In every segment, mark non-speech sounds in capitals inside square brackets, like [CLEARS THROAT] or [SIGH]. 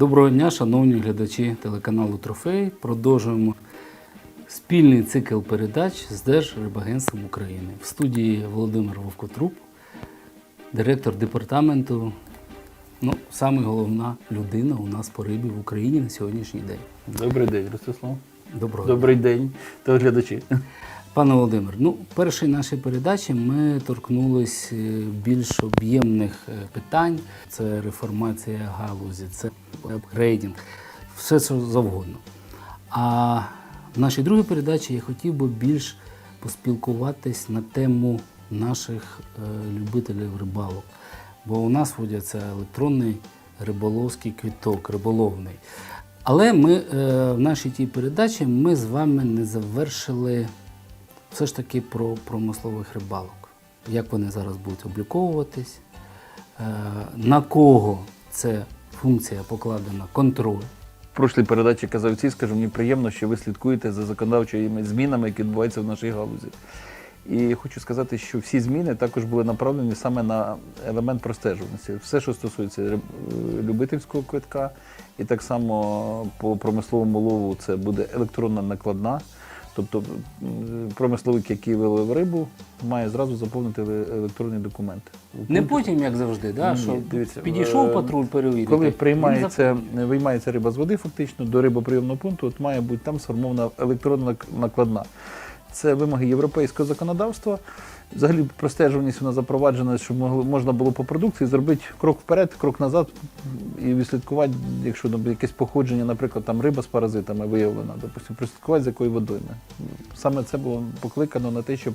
Доброго дня, шановні глядачі телеканалу Трофей. Продовжуємо спільний цикл передач з Держрибагентством України. В студії Володимир Вовкотруп, директор департаменту. Ну, саме головна людина у нас по рибі в Україні на сьогоднішній день. Добрий день, Ростислав. Доброго дня. Добрий день, телеглядачі. Пане Володимир, ну, в першій нашій передачі ми торкнулись е, більш об'ємних е, питань. Це реформація галузі, це апгрейдинг, все це завгодно. А в нашій другій передачі я хотів би більш поспілкуватись на тему наших е, любителів рибалок. Бо у нас водяться електронний риболовський квіток, риболовний. Але ми в нашій тій передачі ми з вами не завершили все ж таки про промислових рибалок. Як вони зараз будуть обліковуватись, е, на кого це функція покладена, контроль. В прошлій передачі казавці, скажу, мені приємно, що ви слідкуєте за законодавчими змінами, які відбуваються в нашій галузі. І хочу сказати, що всі зміни також були направлені саме на елемент простежуваності. Все, що стосується е, любительського квитка, і так само по промисловому лову це буде електронна накладна. Тобто промисловик, який вилив рибу, має зразу заповнити еле- електронні документи. Не потім, як завжди, да, Ні, що дивіться, підійшов е, патруль перевірити. Коли приймається, виймається риба з води, фактично до рибоприйомного пункту, от має бути там сформована електронна накладна. Це вимоги європейського законодавства. Взагалі простежуваність вона запроваджена, щоб можна було по продукції зробити крок вперед, крок назад і відслідкувати, якщо там якесь походження, наприклад, там риба з паразитами виявлена, допустимо, прослідкувати, з якої водойми. Саме це було покликано на те, щоб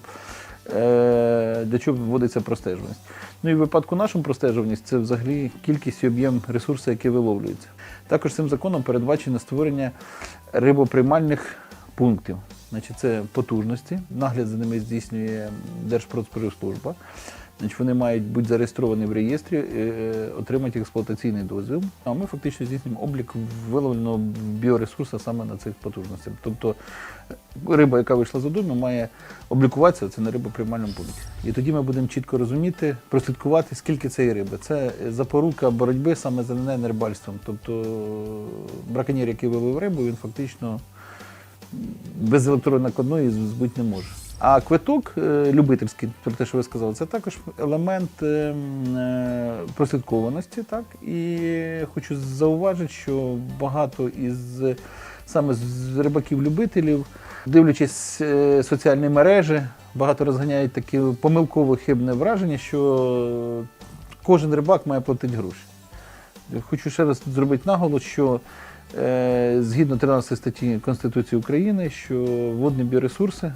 е, для чого вводиться простежуваність. Ну і в випадку нашому простежуваність це взагалі кількість і об'єм ресурсу, який виловлюється. Також цим законом передбачено створення рибоприймальних пунктів. Значить, це потужності, нагляд за ними здійснює Держпродспоживслужба. Значить, вони мають бути зареєстровані в реєстрі, е, отримати експлуатаційний дозвіл. А ми фактично здійснюємо облік виловленого біоресурсу саме на цих потужностях. Тобто е, риба, яка вийшла з водойми, має облікуватися це на рибоприймальному пункті. І тоді ми будемо чітко розуміти, прослідкувати, скільки цієї риби. Це запорука боротьби саме з ЛНН рибальством. Тобто е, браконьєр, який виловив рибу, він фактично без електронної накладної збити не може. А квиток е, любительський, про те, що ви сказали, це також елемент е, е, прослідкованості. Так? І хочу зауважити, що багато із саме з рибаків-любителів, дивлячись соціальні мережі, багато розганяють таке помилкове хибне враження, що кожен рибак має платити гроші. Хочу ще раз зробити наголос, що згідно 13 статті Конституції України, що водні біоресурси,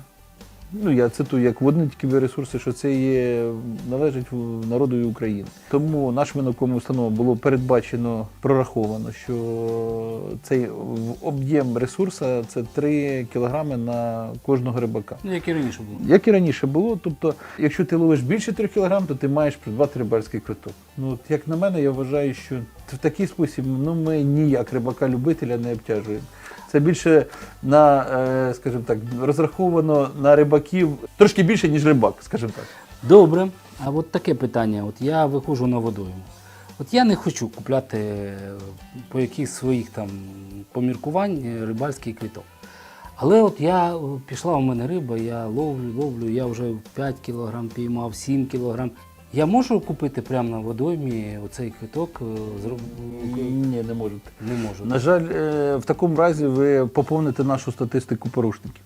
ну я цитую як водні тільки біоресурси, що це є належить в- народові України. Тому нашими науковими установами було передбачено, прораховано, що цей об'єм ресурсу це 3 кілограми на кожного рибака. Ну, як і раніше було. Як і раніше було, тобто, якщо ти ловиш більше 3 кг, то ти маєш придбати рибальський квиток. Ну, от, як на мене, я вважаю, що в такий спосіб ну, ми ніяк рибака-любителя не обтяжуємо. Це більше на, е, скажімо так, розраховано на рибаків трошки більше, ніж рибак, скажімо так. Добре. А от таке питання: от я виходжу на водойму. От я не хочу купляти е, по якихось своїх там поміркувань е, рибальський квіток. Але от я пішла у мене риба, я ловлю, ловлю, я вже 5 кг піймав, 7 кг. Я можу купити прямо на водоймі оцей квиток? е, Ні, не можете. Не можу. На жаль, е, в такому разі ви поповните нашу статистику порушників.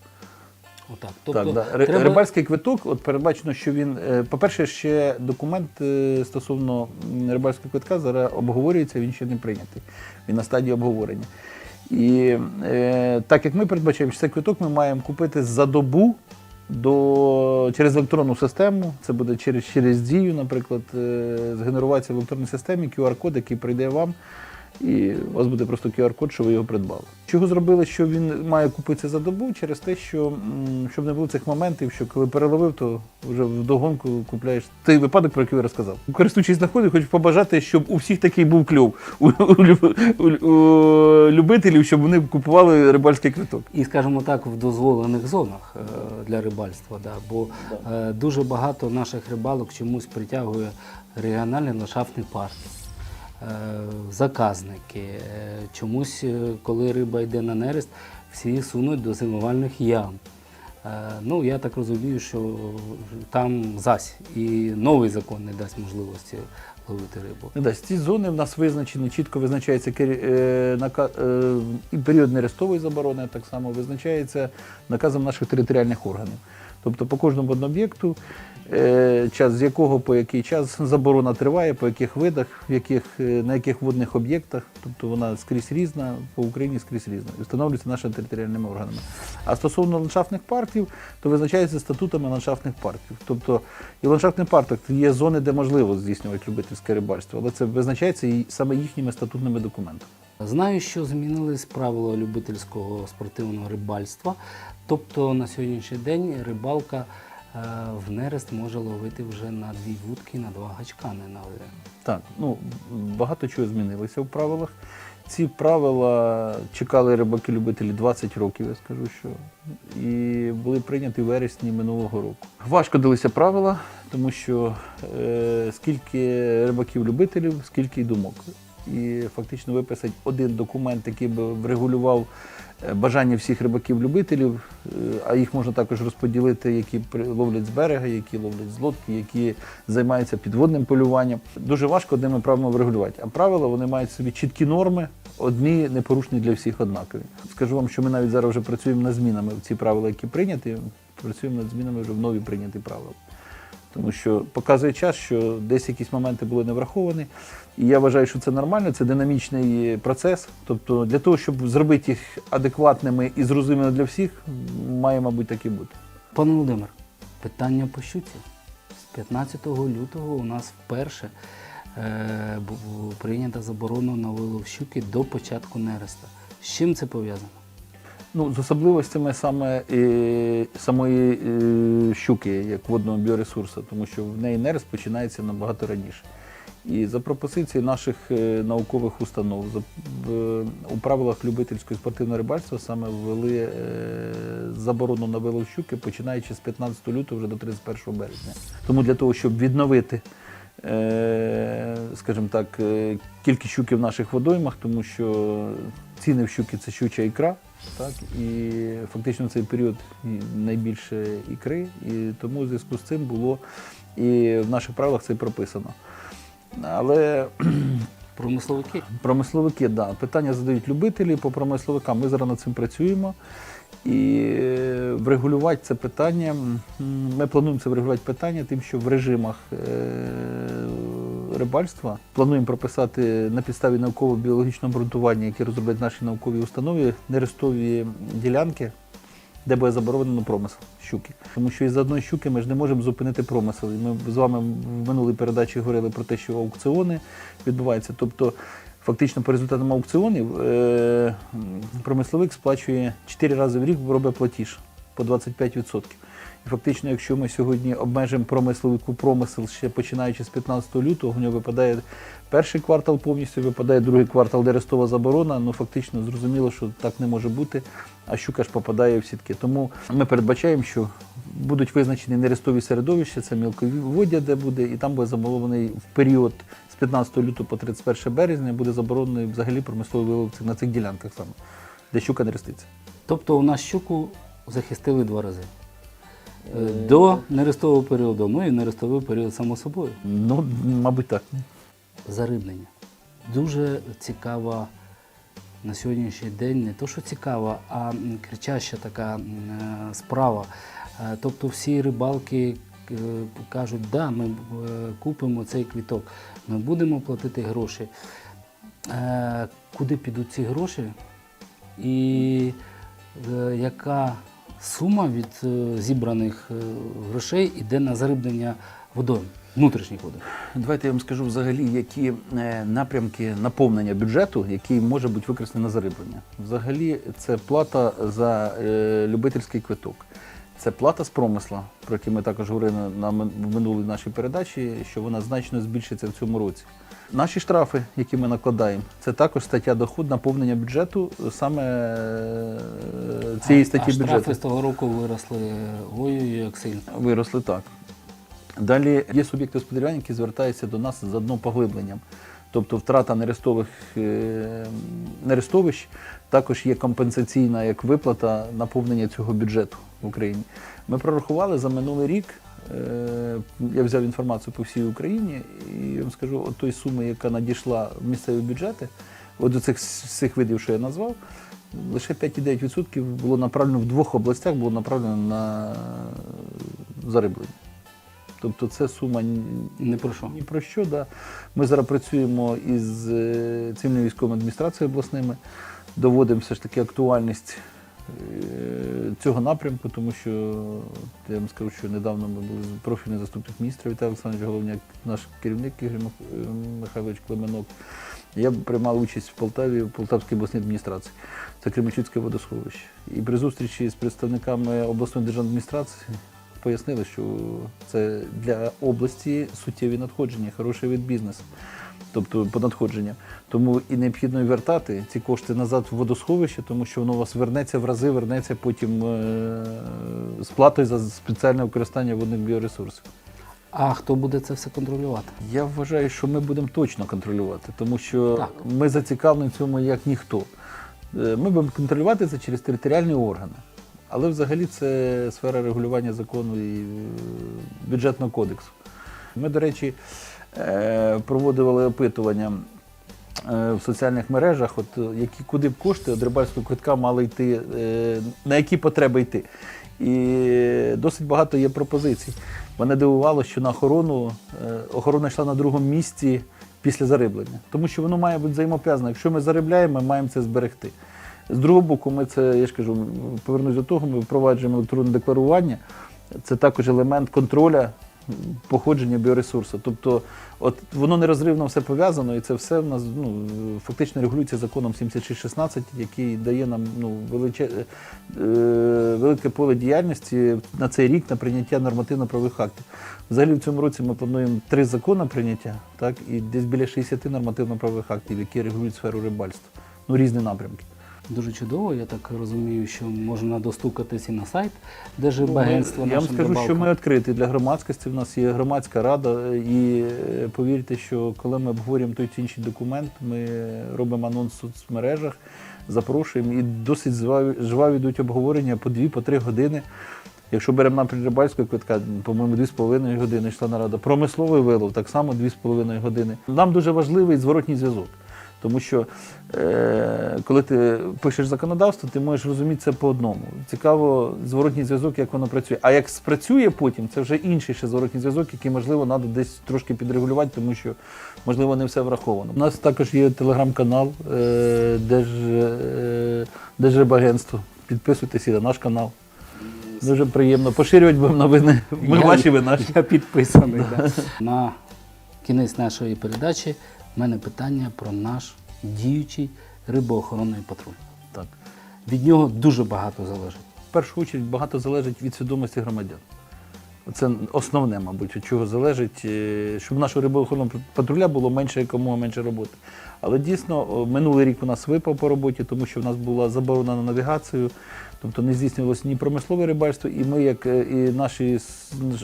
Отак. Тобто, так, да. Треба... Рибальський квиток, от передбачено, що він, е, по-перше, ще документ стосовно рибальського квитка зараз обговорюється, він ще не прийнятий. Він на стадії обговорення. І так як ми передбачаємо, що цей квиток ми маємо купити за добу до, через електронну систему, це буде через, через дію, наприклад, е, згенеруватися в електронній системі QR-код, який прийде вам, і у вас буде просто QR-код, що ви його придбали. Чого зробили, що він має купитися за добу? Через те, що щоб не було цих моментів, що коли переловив, то вже вдогонку купляєш той випадок, про який я розказав. Користуючись нагодою, хочу побажати, щоб у всіх такий був кльов у, у, у- у любителів, щоб вони купували рибальський квиток. І, скажімо так, в дозволених зонах е, для рибальства. Да. Бо е, дуже багато наших рибалок чомусь притягує регіональний ландшафтний парк. Заказники. Е, Чомусь, е, коли риба йде на нерест, всі сунуть до зимувальних ям. Е, Ну, я так розумію, що там зась і новий закон не дасть можливості ловити рибу. Не дасть. Ці зони в нас визначені, чітко визначається е, е, і період нерестової заборони так само визначається наказом наших територіальних органів. Тобто по кожному об'єкту, е, час з якого по який час заборона триває, по яких видах, в яких, е, на яких водних об'єктах, тобто вона скрізь різна, по Україні скрізь різна, і встановлюється нашими територіальними органами. А стосовно ландшафтних парків, то визначається статутами ландшафтних парків. Тобто і в ландшафтних парках є зони, де можливо здійснювати любительське рибальство, але це визначається і саме їхніми статутними документами. Знаю, що змінились правила любительського спортивного рибальства. Тобто на сьогоднішній день рибалка е, в нерест може ловити вже на дві вудки, на два гачка, не на один. Так, ну багато чого змінилося в правилах. Ці правила чекали рибаки-любителі 20 років, я скажу, що і були прийняті в вересні минулого року. Важко далися правила, тому що е, скільки рибаків-любителів, скільки й думок. І фактично виписати один документ, який би врегулював е, бажання всіх рибаків-любителів, е, а їх можна також розподілити, які ловлять з берега, які ловлять з лодки, які займаються підводним полюванням. Дуже важко одними правилами врегулювати. А правила вони мають собі чіткі норми, одні непорушні для всіх однакові. Скажу вам, що ми навіть зараз вже працюємо над змінами в ці правила, які прийняті. Працюємо над змінами вже в нові прийняті правила. Тому що показує час, що десь якісь моменти були не враховані. І я вважаю, що це нормально, це динамічний процес. Тобто для того, щоб зробити їх адекватними і зрозумілими для всіх, має, мабуть, так і бути. Пане Володимир, питання по щуці. З 15 лютого у нас вперше е, прийнята заборона на вилов щуки до початку нереста. З чим це пов'язано? Ну, з особливостями саме е, самої е, щуки, як водного біоресурсу, тому що в неї нерест починається набагато раніше. І за пропозицією наших е, наукових установ за, в, у правилах любительського спортивного рибальства саме ввели е, заборону на вилов щуки, починаючи з 15 лютого вже до 31 березня. Тому для того, щоб відновити е, скажімо так, кількість щуки в наших водоймах, тому що ціни в щуки це щуча ікра, так, і фактично цей період найбільше ікри, і тому в зв'язку з цим було і в наших правилах це прописано. Але [CLEARS THROAT] Промисловики. Промисловики, да. Питання задають любителі по промисловикам. Ми зараз над цим працюємо. І врегулювати це питання. Ми плануємо це врегулювати питання, тим, що в режимах е, рибальства плануємо прописати на підставі науково-біологічного обґрунтування, яке розроблять наші наукові установи, нерестові ділянки, де буде заборонено промисел щуки. Тому що із одної щуки ми ж не можемо зупинити промисел. І Ми з вами в минулій передачі говорили про те, що аукціони відбуваються. Тобто, фактично, по результатам аукціонів е, промисловик сплачує 4 рази в рік робить платіж по 25%. Фактично, якщо ми сьогодні обмежимо промисловику промисел ще починаючи з 15 лютого, у нього випадає перший квартал повністю, випадає другий квартал, де рестова заборона. Ну фактично зрозуміло, що так не може бути, а щука ж попадає в сітки. Тому ми передбачаємо, що будуть визначені нерестові середовища, це мілководдя, де буде, і там буде заборонений в період з 15 лютого по 31 березня буде заборонений взагалі промисловий вилов на цих ділянках саме, де щука не реститься. Тобто у нас щуку захистили два рази. Е, До нерестового періоду, ну і нерестовий період само собою. Ну, мабуть, так. Зарибнення. Дуже цікава на сьогоднішній день, не то що цікава, а кричаща така е, справа. Е, Тобто всі рибалки кажуть, да, ми купимо цей квіток, ми будемо платити гроші. Куди підуть ці гроші? І яка сума від е, зібраних е, грошей йде на зарибнення водойм, внутрішніх водойм? Давайте я вам скажу взагалі, які е, напрямки наповнення бюджету, який може бути використаний на зариблення. Взагалі, це плата за любительський квиток. Це плата з промисла, про який ми також говорили на мин- минулій нашій передачі, що вона значно збільшиться в цьому році. Наші штрафи, які ми накладаємо, це також стаття доход наповнення бюджету саме е, цієї статті а бюджету. штрафи з того року виросли ой-ой, як сильно. Виросли так. Далі є суб'єкти господарювання, які звертаються до нас з одним поглибленням. тобто втрата нерестових е, нерестовищ, також є компенсаційна як виплата наповнення цього бюджету в Україні. Ми прорахували за минулий рік. Е, Я взяв інформацію по всій Україні, і я вам скажу, от тої суми, яка надійшла в місцеві бюджети, от до цих всіх видів, що я назвав, лише 5,9% було направлено в двох областях, було направлено на зариблення. Тобто це сума ні- Не про що. ні про що. Да. Ми зараз працюємо із е, цивільною військовою адміністрацією обласними, доводимо все ж таки актуальність цього напрямку, тому що я вам скажу, що недавно ми були профільний заступник міністра Віталій Олександрович Головняк, наш керівник Ігор е, Михайлович Клеменок. Я приймав участь в Полтаві, в Полтавській обласній адміністрації. Це Кременчуцьке водосховище. І при зустрічі з представниками обласної державної адміністрації пояснили, що це для області суттєві надходження, хороший від бізнесу, тобто по надходженням. Тому і необхідно вертати ці кошти назад в водосховище, тому що воно у вас вернеться в рази, вернеться потім е- сплатою за спеціальне використання водних біоресурсів. А хто буде це все контролювати? Я вважаю, що ми будемо точно контролювати, тому що Так. ми зацікавлені в цьому як ніхто. Е, Ми будемо контролювати це через територіальні органи. Але взагалі це сфера регулювання закону і е, бюджетного кодексу. Ми, до речі, е, проводили опитування е, в соціальних мережах, от, які, куди б кошти від рибальського квитка мали йти, на які потреби йти. І досить багато є пропозицій. Мене дивувало, що на охорону охорона йшла на другому місці після зариблення, тому що воно має бути взаємопов'язано. Якщо ми заробляємо, ми маємо це зберегти. З другого боку, ми це, я ж кажу, повернусь до того, ми впроваджуємо електронне декларування. Це також елемент контроля походження біоресурсу. Тобто, от воно нерозривно все пов'язано, і це все в нас ну, фактично регулюється законом 7616, який дає нам ну, величе, е, велике поле діяльності на цей рік на прийняття нормативно-правових актів. Взагалі в цьому році ми плануємо три закони прийняття, так, і десь біля 60 нормативно-правових актів, які регулюють сферу рибальства. Ну, різні напрямки. Дуже чудово, я так розумію, що можна достукатись і на сайт Держбагентства. Ну, Я вам скажу, що ми відкриті для громадськості. У нас є громадська рада, і е, повірте, що коли ми обговорюємо той чи інший документ, ми робимо анонс в соцмережах, запрошуємо і досить жваві, жваві йдуть обговорення по дві, по три години. Якщо беремо напрямок рибальського квитка, по-моєму, 2,5 години йшла нарада. Промисловий вилов так само 2,5 години. Нам дуже важливий зворотній зв'язок. Тому що е, коли ти пишеш законодавство, ти можеш розуміти це по одному. Цікаво зворотній зв'язок, як воно працює. А як спрацює потім, це вже інший ще зворотній зв'язок, який, можливо, треба десь трошки підрегулювати, тому що, можливо, не все враховано. У нас також є телеграм-канал е, Держ, е, Держрибагентство. Підписуйтесь і на наш канал. Дуже приємно. Поширювати будемо новини. Ми Я- ваші, ви наші. Я підписаний. да. На кінець нашої передачі в мене питання про наш діючий рибоохоронний патруль. Так. Від нього дуже багато залежить. В першу чергу багато залежить від свідомості громадян. Це основне, мабуть, від чого залежить, е, щоб нашого рибоохоронного патруля було менше якомога менше роботи. Але дійсно, минулий рік у нас випав по роботі, тому що в нас була заборона на навігацію, тобто не здійснювалося ні промислове рибальство, і ми, як е, і наш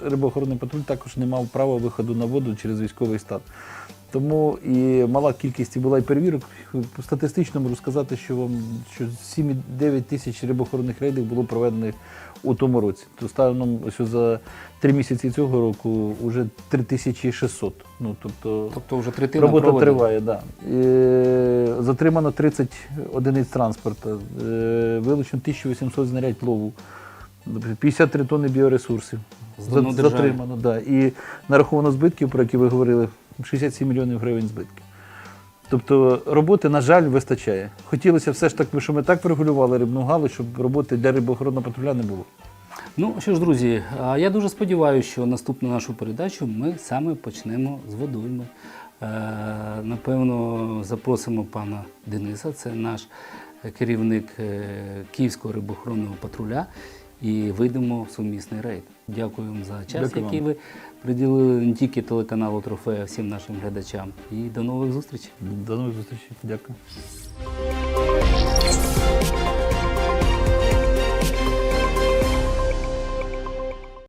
рибоохоронний патруль, також не мав права виходу на воду через військовий стан. Тому і мала кількість і була і перевірок. Статистично можу сказати, що вам що 7,9 тисяч рибоохоронних рейдів було проведених у тому році. То станом що за три місяці цього року вже 3600. Ну тобто Тобто вже третина робота проведена. триває. Да. Е, затримано 30 одиниць транспорту, е, вилучено 1800 знарядь лову, 53 тонни біоресурсів. Затримано, да. І нараховано збитків, про які ви говорили, 67 мільйонів гривень збитків. Тобто роботи, на жаль, вистачає. Хотілося все ж таки, щоб ми так врегулювали рибну галузь, щоб роботи для рибоохоронного патруля не було. Ну що ж, друзі, я дуже сподіваюся, що наступну нашу передачу ми саме почнемо з водойми. Е, Напевно, запросимо пана Дениса, це наш керівник е, Київського рибоохоронного патруля, і вийдемо в сумісний рейд. Дякую вам за час, Дякую вам. який ви приділили не тільки телеканалу Трофея, а всім нашим глядачам. І до нових зустрічей. До нових зустрічей. Дякую.